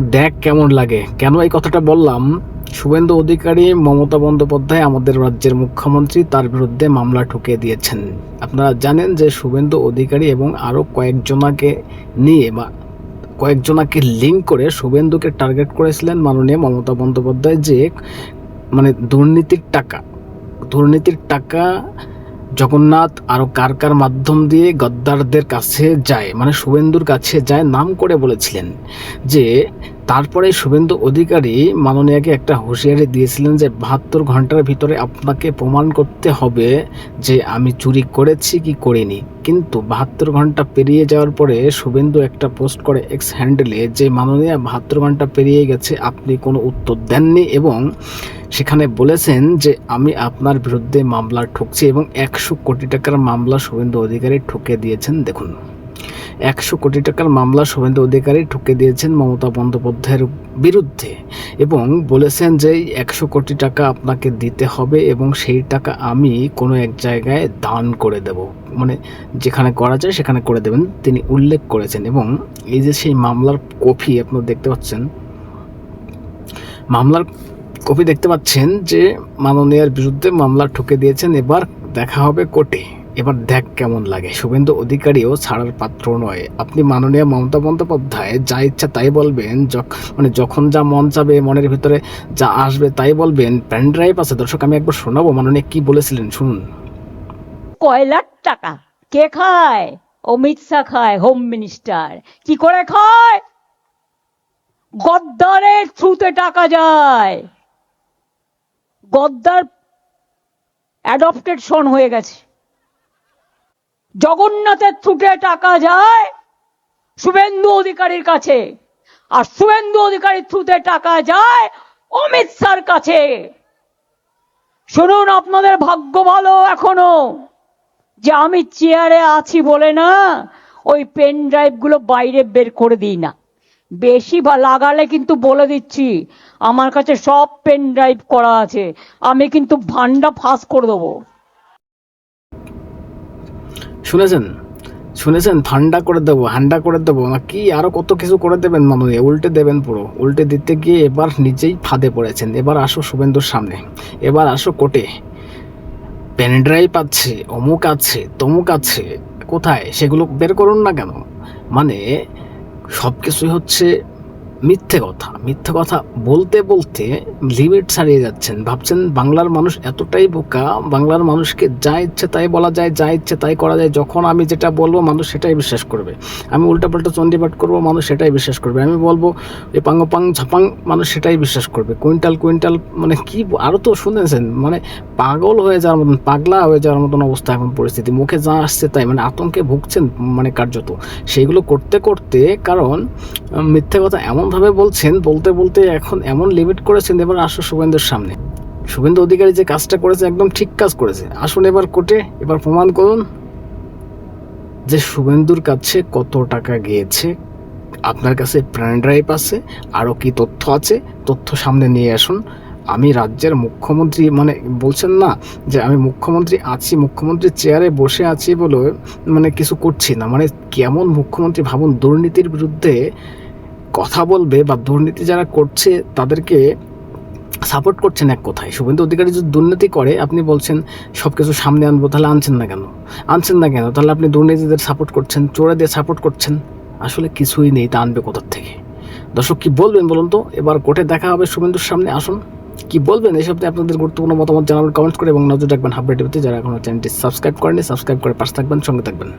দেখ কেমন লাগে। কেন এই কথাটা বললাম? শুভেন্দু অধিকারী মমতা বন্দ্যোপাধ্যায় আমাদের রাজ্যের মুখ্যমন্ত্রী, তার বিরুদ্ধে মামলা ঠুকে দিয়েছেন। আপনারা জানেন যে শুভেন্দু অধিকারী এবং আরও কয়েকজনাকে নিয়ে বা কয়েকজনাকে লিঙ্ক করে শুভেন্দুকে টার্গেট করেছিলেন মাননীয় মমতা বন্দ্যোপাধ্যায় যে মানে দুর্নীতির টাকা দুর্নীতির টাকা জগন্নাথ আরও কার কার মাধ্যম দিয়ে গদ্দারদের কাছে যায়? মানে শুভেন্দুর কাছে যায় নাম করে বলেছিলেন যে, তারপরে শুভেন্দু অধিকারী মাননীয়াকে একটা হুঁশিয়ারি দিয়েছিলেন যে, বাহাত্তর ঘণ্টার ভিতরে আপনাকে প্রমাণ করতে হবে যে আমি চুরি করেছি কি করিনি। কিন্তু বাহাত্তর ঘণ্টা পেরিয়ে যাওয়ার পরে শুভেন্দু একটা পোস্ট করে এক্স হ্যান্ডেলে যে, মাননীয়া, বাহাত্তর ঘণ্টা পেরিয়ে গেছে, আপনি কোনো উত্তর দেননি এবং সেখানে বলেছেন যে, আমি আপনার বিরুদ্ধে মামলা ঠুকছি এবং একশো কোটি টাকার মামলা শুভেন্দু অধিকারী ঠুকে দিয়েছেন। দেখুন, একশো কোটি টাকার মামলা শুভেন্দু অধিকারী ঠুকে দিয়েছেন মমতা বন্দ্যোপাধ্যায়ের বিরুদ্ধে এবং বলেছেন যে, একশো কোটি টাকা আপনাকে দিতে হবে এবং সেই টাকা আমি কোনো এক জায়গায় দান করে দেব। মানে যেখানে করা যায় সেখানে করে দেবেন তিনি উল্লেখ করেছেন এবং এই যে সেই মামলার কপি আপনারা দেখতে পাচ্ছেন, মামলার কপি দেখতে পাচ্ছেন যে মাননীয়ার বিরুদ্ধে মামলা ঠুকে দিয়েছেন। এবার দেখা হবে কোর্টে। এবার দেখ কেমন লাগে। শুভেন্দু অধিকারীও ছাড়ার পাত্র নয়। আপনি মাননীয় মমতা বন্দ্যোপাধ্যায় যা ইচ্ছা তাই বলবেন। মানে যখন যা মন চাবে, মনের ভিতরে যা আসবে তাই বলবেন। প্যান ড্রাইভ আছে। দর্শক, আমি একবার শোনাবো। মাননীয় কি বলেছিলেন? শুনুন। কয়লার টাকা? কে খায়? অমিত শাহ খায় হোম মিনিস্টার কি করে খায়? গদ্দারের থ্রুতে টাকা যায়। গদ্দার অ্যাডপ্টেড সন হয়ে গেছে। জগন্নাথের থ্রুতে টাকা যায় শুভেন্দু অধিকারীর কাছে, আর শুভেন্দু অধিকারীর থ্রুতে টাকা যায় অমিত শাহর কাছে। শুনুন, আপনাদের ভাগ্য ভালো এখনও যে আমি চেয়ারে আছি বলে না, ওই পেন ড্রাইভগুলো বাইরে বের করে দিই না। বেশি বা লাগালে কিন্তু বলে দিচ্ছি, আমার কাছে সব পেন ড্রাইভ করা আছে, আমি কিন্তু ভান্ডা ফাঁস করে দেবো। শুনেছেন? শুনেছেন? ঠান্ডা করে দেবো হান্ডা করে দেবো। কি আরও কত কিছু করে দেবেন মাননীয় উল্টে দেবেন পুরো। উল্টে দিতে গিয়ে এবার নিজেই ফাঁদে পড়েছেন। এবার আসো শুভেন্দুর সামনে। এবার আসো কোর্টে। পেন ড্রাইভ আছে, অমুক আছে, তমুক আছে, কোথায়? সেগুলো বের করুন না কেন? মানে সব কিছুই হচ্ছে মিথ্যে কথা। মিথ্যে কথা বলতে বলতে লিমিট ছাড়িয়ে যাচ্ছেন। ভাবছেন বাংলার মানুষ এতটাই বোকা, বাংলার মানুষকে যা ইচ্ছে তাই বলা যায়, যা ইচ্ছে তাই করা যায়, যখন আমি যেটা বলব মানুষ সেটাই বিশ্বাস করবে। আমি উল্টাপাল্টা চণ্ডীপাঠ করব, মানুষ সেটাই বিশ্বাস করবে। আমি বলব এ পাং পাং ঝাপাং, মানুষ সেটাই বিশ্বাস করবে। কুইন্টাল কুইন্টাল মানে কি আরও তো শুনেছেন মানে পাগল হয়ে যাওয়ার মতন, পাগলা হয়ে যাওয়ার মতন অবস্থা এখন পরিস্থিতি। মুখে যা আসছে তাই মানে আতঙ্কে ভুগছেন মানে কার্যত। সেইগুলো করতে করতে কারণ মিথ্যে কথা এমনভাবে বলছেন, বলতে বলতে এখন এমন লিমিট করেছেন এবার আসো শুভেন্দুর সামনে। শুভেন্দু অধিকারী যে কাজটা করেছে একদম ঠিক কাজ করেছে। আসুন এবার কোর্টে, এবার প্রমাণ করুন যে শুভেন্দুর কাছে কত টাকা গিয়েছে, আপনার কাছে প্যান ড্রাইভ আছে আরও কি তথ্য আছে, তথ্য সামনে নিয়ে আসুন। আমি রাজ্যের মুখ্যমন্ত্রী মানে বলছেন না যে আমি মুখ্যমন্ত্রী আছি মুখ্যমন্ত্রীর চেয়ারে বসে আছি বলে মানে কিছু করছি না। মানে কেমন মুখ্যমন্ত্রী ভাবুন, দুর্নীতির বিরুদ্ধে কথা বলবে বা দুর্নীতি যারা করছে, তাদেরকে সাপোর্ট করছেন এক কথায়। শুভেন্দু অধিকারী যদি দুর্নীতি করে, আপনি বলছেন সব কিছু সামনে আনব, তাহলে আনছেন না কেন? আনছেন না কেন? তাহলে আপনি দুর্নীতিদের সাপোর্ট করছেন, চোরেদের সাপোর্ট করছেন। আসলে কিছুই নেই, তা আনবে কোথার থেকে? দর্শক, কি বলবেন বলুন তো? এবার কোর্টে দেখা হবে শুভেন্দুর সামনে, আসুন। কি বলবেন? এই সপ্তাহে আপনাদের গুরুত্বপূর্ণ মতামত জানাবেন কমেন্ট করে এবং নজর রাখবেন হাবড়ে টিভিতে। যারা এখনও চ্যানেলটি সাবস্ক্রাইব করেনি সাবস্ক্রাইব করে পাশে থাকবেন, সঙ্গে থাকবেন।